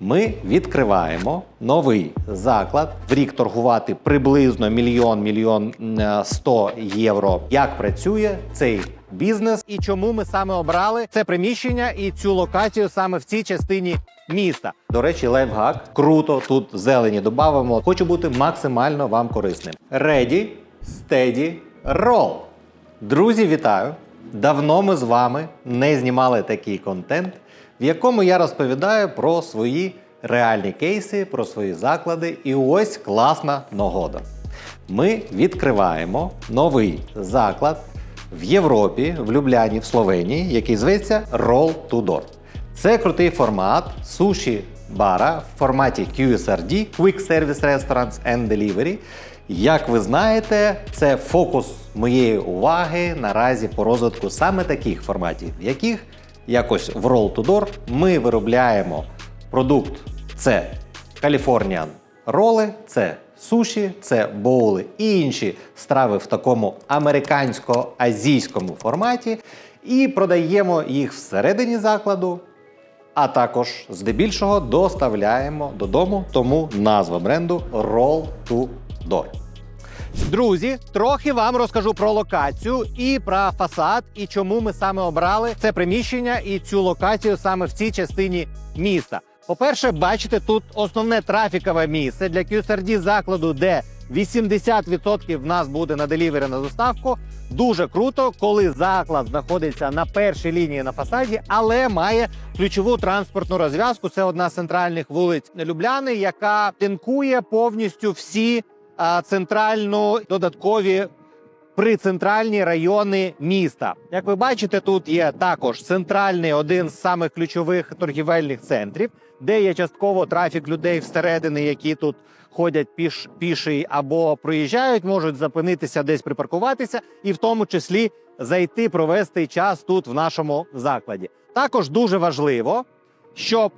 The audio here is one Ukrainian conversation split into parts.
Ми відкриваємо новий заклад. В рік торгувати приблизно мільйон мільйон е, сто євро. Як працює цей бізнес і чому ми саме обрали це приміщення і цю локацію саме в цій частині міста? До речі, лайфхак. Круто тут зелені додамо. Хочу бути максимально вам корисним. Ready, steady, roll. Друзі, вітаю! Давно ми з вами не знімали такий контент, в якому я розповідаю про свої реальні кейси, про свої заклади. І ось класна нагода. Ми відкриваємо новий заклад в Європі, в Любляні, в Словенії, який зветься Roll to Door. Це крутий формат суші бара в форматі QSRD Quick Service Restaurants and Delivery. Як ви знаєте, це фокус моєї уваги наразі по розвитку саме таких форматів, в яких якось в Roll to Door ми виробляємо продукт. Це Californian роли, це суші, це боули і інші страви в такому американсько-азійському форматі, і продаємо їх всередині закладу, а також здебільшого доставляємо додому, тому назва бренду Roll to Door. Друзі, трохи вам розкажу про локацію і про фасад, і чому ми саме обрали це приміщення і цю локацію саме в цій частині міста. По-перше, бачите, тут основне трафікове місце для QSRD закладу, де 80% в нас буде на делівері на доставку. Дуже круто, коли заклад знаходиться на першій лінії на фасаді, але має ключову транспортну розв'язку. Це одна з центральних вулиць Любляни, яка тинкує повністю всі а, центрально додаткові прицентральні райони міста. Як ви бачите, тут є також центральний один з самих ключових торгівельних центрів, де є частково трафік людей всередини, які тут ходять піш піші або проїжджають, можуть зупинитися десь припаркуватися, і в тому числі зайти провести час тут в нашому закладі. Також дуже важливо, щоб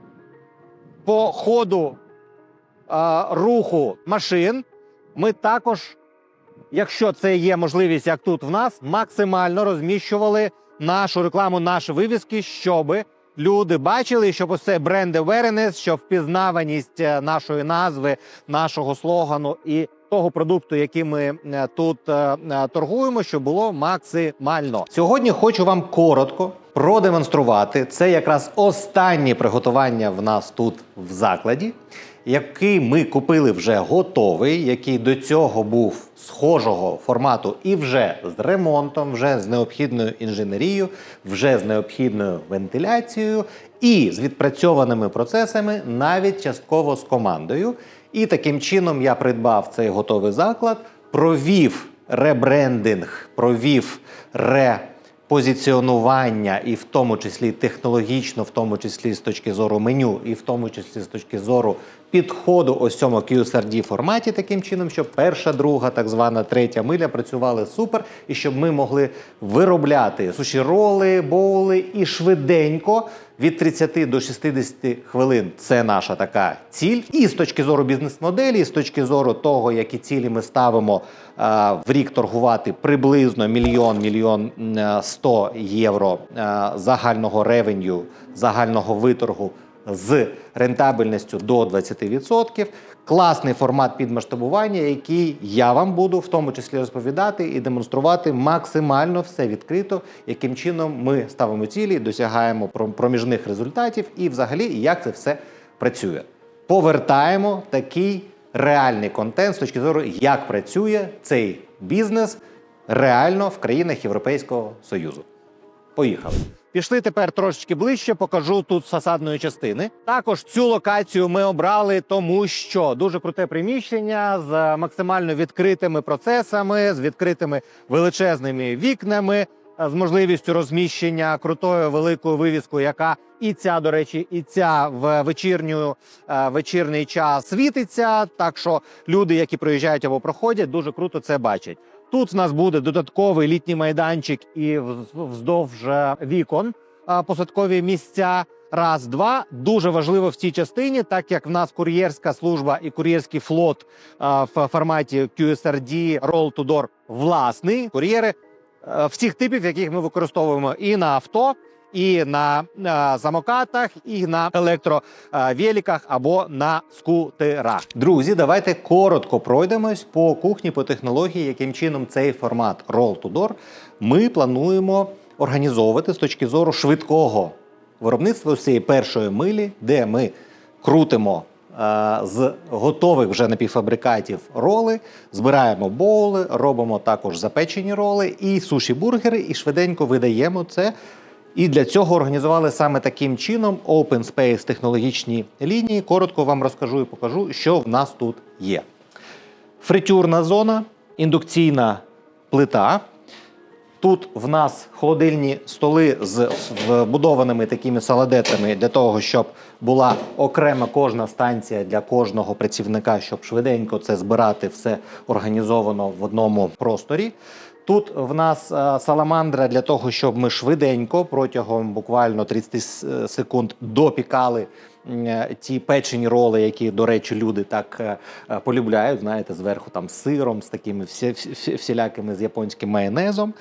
по ходу а, руху машин ми також, якщо це є можливість, як тут в нас, максимально розміщували нашу рекламу, наші вивіски, щоб люди бачили, щоб це бренд awareness, щоб впізнаваність е, нашої назви, нашого слогану і того продукту, який ми е, тут е, торгуємо, щоб було максимально. Сьогодні хочу вам коротко продемонструвати це якраз останнє приготування в нас тут в закладі, який ми купили вже готовий, який до цього був схожого формату і вже з ремонтом, вже з необхідною інженерією, вже з необхідною вентиляцією і з відпрацьованими процесами, навіть частково з командою. І таким чином я придбав цей готовий заклад, провів ребрендинг, провів репозиціонування, і в тому числі технологічно, в тому числі з точки зору меню, і в тому числі з точки зору підходу ось цьому QSRD форматі, таким чином, щоб перша, друга, так звана третя миля працювали супер, і щоб ми могли виробляти суші роли, боули і швиденько від 30 до 60 хвилин це наша така ціль. І з точки зору бізнес-моделі, і з точки зору того, які цілі ми ставимо а, в рік торгувати приблизно мільйон мільйон е, сто євро а, загального ревеню, загального виторгу з рентабельністю до 20%. Класний формат підмасштабування, який я вам буду в тому числі розповідати і демонструвати максимально все відкрито, яким чином ми ставимо цілі, досягаємо проміжних результатів і взагалі як це все працює. Повертаємо такий реальний контент з точки зору, як працює цей бізнес реально в країнах Європейського Союзу. Поїхали. Пішли тепер трошечки ближче, покажу тут фасадної частини. Також цю локацію ми обрали, тому що дуже круте приміщення з максимально відкритими процесами, з відкритими величезними вікнами, з можливістю розміщення крутою великою вивіскою, яка і ця, до речі, і ця в вечірню е, вечірній час світиться. Так що люди, які проїжджають або проходять, дуже круто це бачать. Тут в нас буде додатковий літній майданчик і вздовж е, вікон е, посадкові місця. Раз, два дуже важливо в цій частині, так як в нас кур'єрська служба і кур'єрський флот е, в форматі QSRD Roll to Door власний. Кур'єри е, всіх типів, яких ми використовуємо і на авто, і на е, самокатах, і на електровеліках або на скутерах. Друзі, давайте коротко пройдемось по кухні, по технології, яким чином цей формат Roll to Door ми плануємо організовувати з точки зору швидкого виробництва цієї першої милі, де ми крутимо е, з готових вже напівфабрикатів роли, збираємо боули, робимо також запечені роли і суші-бургери, і швиденько видаємо це. І для цього організували саме таким чином Open Space технологічні лінії. Коротко вам розкажу і покажу, що в нас тут є. Фритюрна зона, індукційна плита. Тут в нас холодильні столи з вбудованими такими саладетами для того, щоб була окрема кожна станція для кожного працівника, щоб швиденько це збирати все організовано в одному просторі. Тут в нас е, саламандра для того, щоб ми швиденько протягом буквально 30 секунд допікали е, ті печені роли, які, до речі, люди так е, е, полюбляють. Знаєте, зверху там з сиром, з такими всі, всі- всілякими з японським майонезом.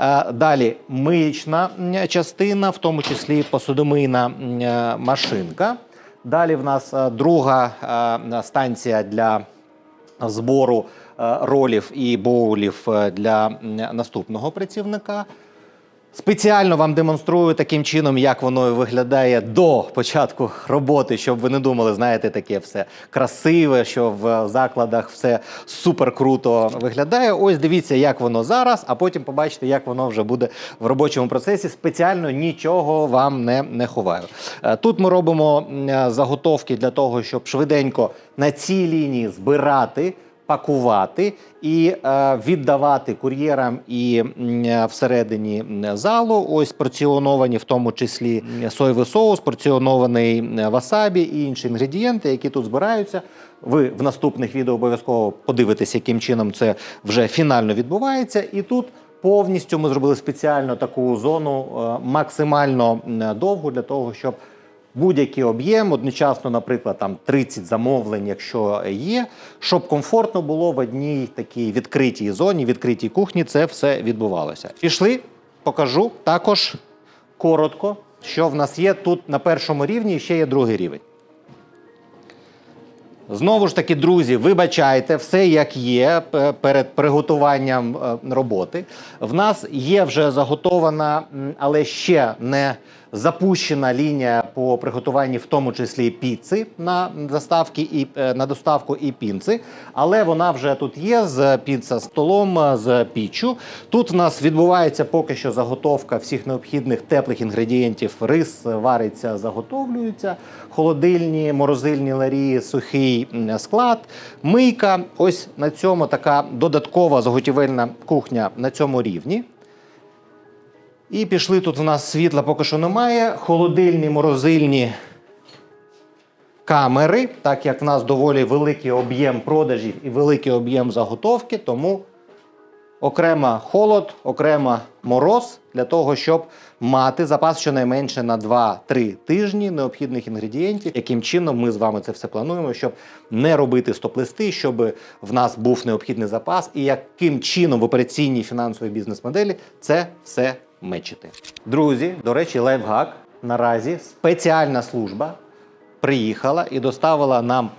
Е, Далі миючна м, частина, в тому числі посудомийна е, машинка. Далі в нас е, друга е, станція для збору е, ролів і боулів е, для наступного працівника. Спеціально вам демонструю таким чином, як воно виглядає до початку роботи, щоб ви не думали, знаєте, таке все красиве, що в закладах все супер круто виглядає. Ось дивіться, як воно зараз, а потім побачите, як воно вже буде в робочому процесі. Спеціально нічого вам не, не ховаю. Е, Тут ми робимо е, заготовки для того, щоб швиденько на цій лінії збирати пакувати і е, віддавати кур'єрам і е, всередині залу. Ось порціоновані, в тому числі соєвий соус, порціонований васабі і інші інгредієнти, які тут збираються. Ви в наступних відео обов'язково подивитесь, яким чином це вже фінально відбувається. І тут повністю ми зробили спеціально таку зону е, максимально довгу для того, щоб будь-який об'єм, одночасно, наприклад, там 30 замовлень, якщо є, щоб комфортно було в одній такій відкритій зоні, відкритій кухні, це все відбувалося. Пішли, покажу також коротко, що в нас є тут на першому рівні, і ще є другий рівень. Знову ж таки, друзі, вибачайте, все як є перед приготуванням е, роботи. В нас є вже заготована, але ще не запущена лінія по приготуванні, в тому числі піци на доставки і е, на доставку і пінци. Але вона вже тут є з піца столом, е, з піччю. Тут в нас відбувається поки що заготовка всіх необхідних теплих інгредієнтів. Рис вариться, заготовлюється, холодильні, морозильні ларі, сухий склад, мийка. Ось на цьому така додаткова заготівельна кухня на цьому рівні. І пішли тут у нас світла поки що немає. Холодильні, морозильні камери, так як в нас доволі великий об'єм продажів і великий об'єм заготовки, тому окремо холод, окремо мороз для того, щоб мати запас щонайменше на 2-3 тижні необхідних інгредієнтів. Яким чином ми з вами це все плануємо, щоб не робити стоп-листи, щоб в нас був необхідний запас, і яким чином в операційній фінансовій бізнес-моделі це все мечити. Друзі, до речі, лайфхак. Наразі спеціальна служба приїхала і доставила нам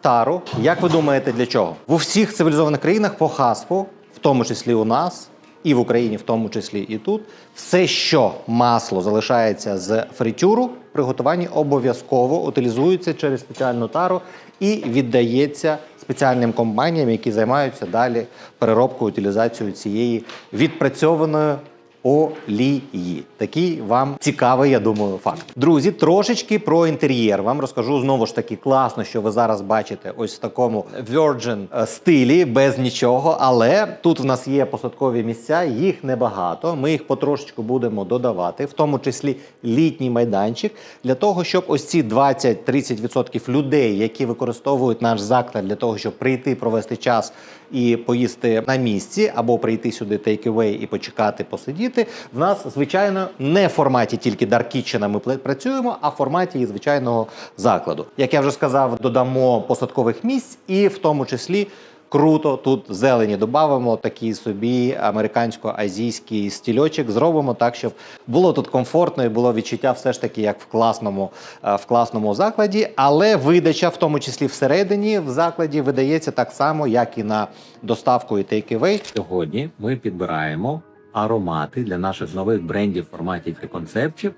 тару. Як ви думаєте, для чого? В усіх цивілізованих країнах по хаспу, в тому числі у нас, і в Україні, в тому числі і тут, все, що масло залишається з фритюру, при готуванні обов'язково утилізується через спеціальну тару і віддається спеціальним компаніям, які займаються далі переробкою, утилізацією цієї відпрацьованої олії. Такий вам цікавий, я думаю, факт. Друзі, трошечки про інтер'єр. Вам розкажу знову ж таки класно, що ви зараз бачите ось в такому Virgin е, стилі, без нічого. Але тут в нас є посадкові місця, їх небагато. Ми їх потрошечку будемо додавати, в тому числі літній майданчик, для того, щоб ось ці 20-30% людей, які використовують наш заклад для того, щоб прийти, провести час і поїсти на місці, або прийти сюди take-away і почекати, посидіти. В нас, звичайно, не в форматі тільки Dark ми працюємо, а в форматі звичайного закладу. Як я вже сказав, додамо посадкових місць і в тому числі. круто. Тут зелені додамо, такий собі американсько-азійський стільочок. Зробимо так, щоб було тут комфортно і було відчуття все ж таки як в класному, е, в класному закладі. Але видача, в тому числі всередині, в закладі видається так само, як і на доставку і take-away. Сьогодні ми підбираємо аромати для наших нових брендів, форматів і концептів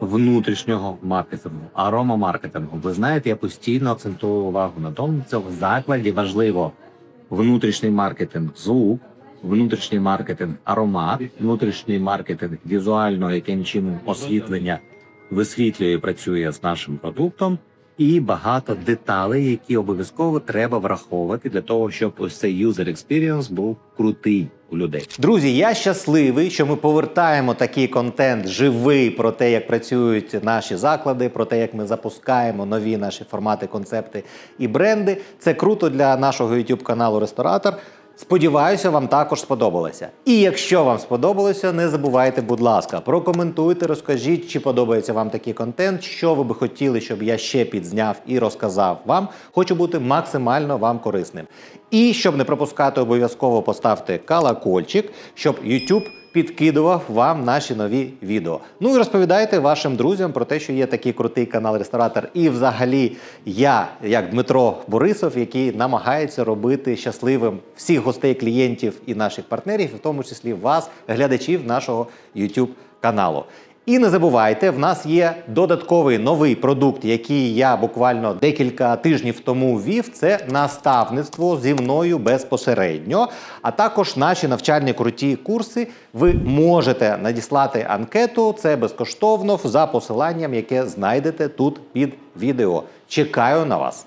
внутрішнього маркетингу, аромамаркетингу. Ви знаєте, я постійно акцентую увагу на тому, що в закладі важливо внутрішній маркетинг звук, внутрішній маркетинг аромат, внутрішній маркетинг візуального яким чином освітлення висвітлює і працює з нашим продуктом. І багато деталей, які обов'язково треба враховувати для того, щоб ось цей user experience був крутий у людей. Друзі, я щасливий, що ми повертаємо такий контент живий про те, як працюють наші заклади, про те, як ми запускаємо нові наші формати, концепти і бренди. Це круто для нашого youtube каналу Ресторатор. Сподіваюся, вам також сподобалося. І якщо вам сподобалося, не забувайте, будь ласка, прокоментуйте, розкажіть, чи подобається вам такий контент, що ви би хотіли, щоб я ще підзняв і розказав вам. Хочу бути максимально вам корисним. І щоб не пропускати, обов'язково поставте колокольчик, щоб YouTube підкидував вам наші нові відео. Ну і розповідайте вашим друзям про те, що є такий крутий канал Ресторатор. І взагалі я, як Дмитро Борисов, який намагається робити щасливим всіх гостей, клієнтів і наших партнерів, в тому числі вас, глядачів нашого YouTube каналу. І не забувайте, в нас є додатковий новий продукт, який я буквально декілька тижнів тому ввів. Це наставництво зі мною безпосередньо. А також наші навчальні круті курси. Ви можете надіслати анкету. Це безкоштовно за посиланням, яке знайдете тут під відео. Чекаю на вас.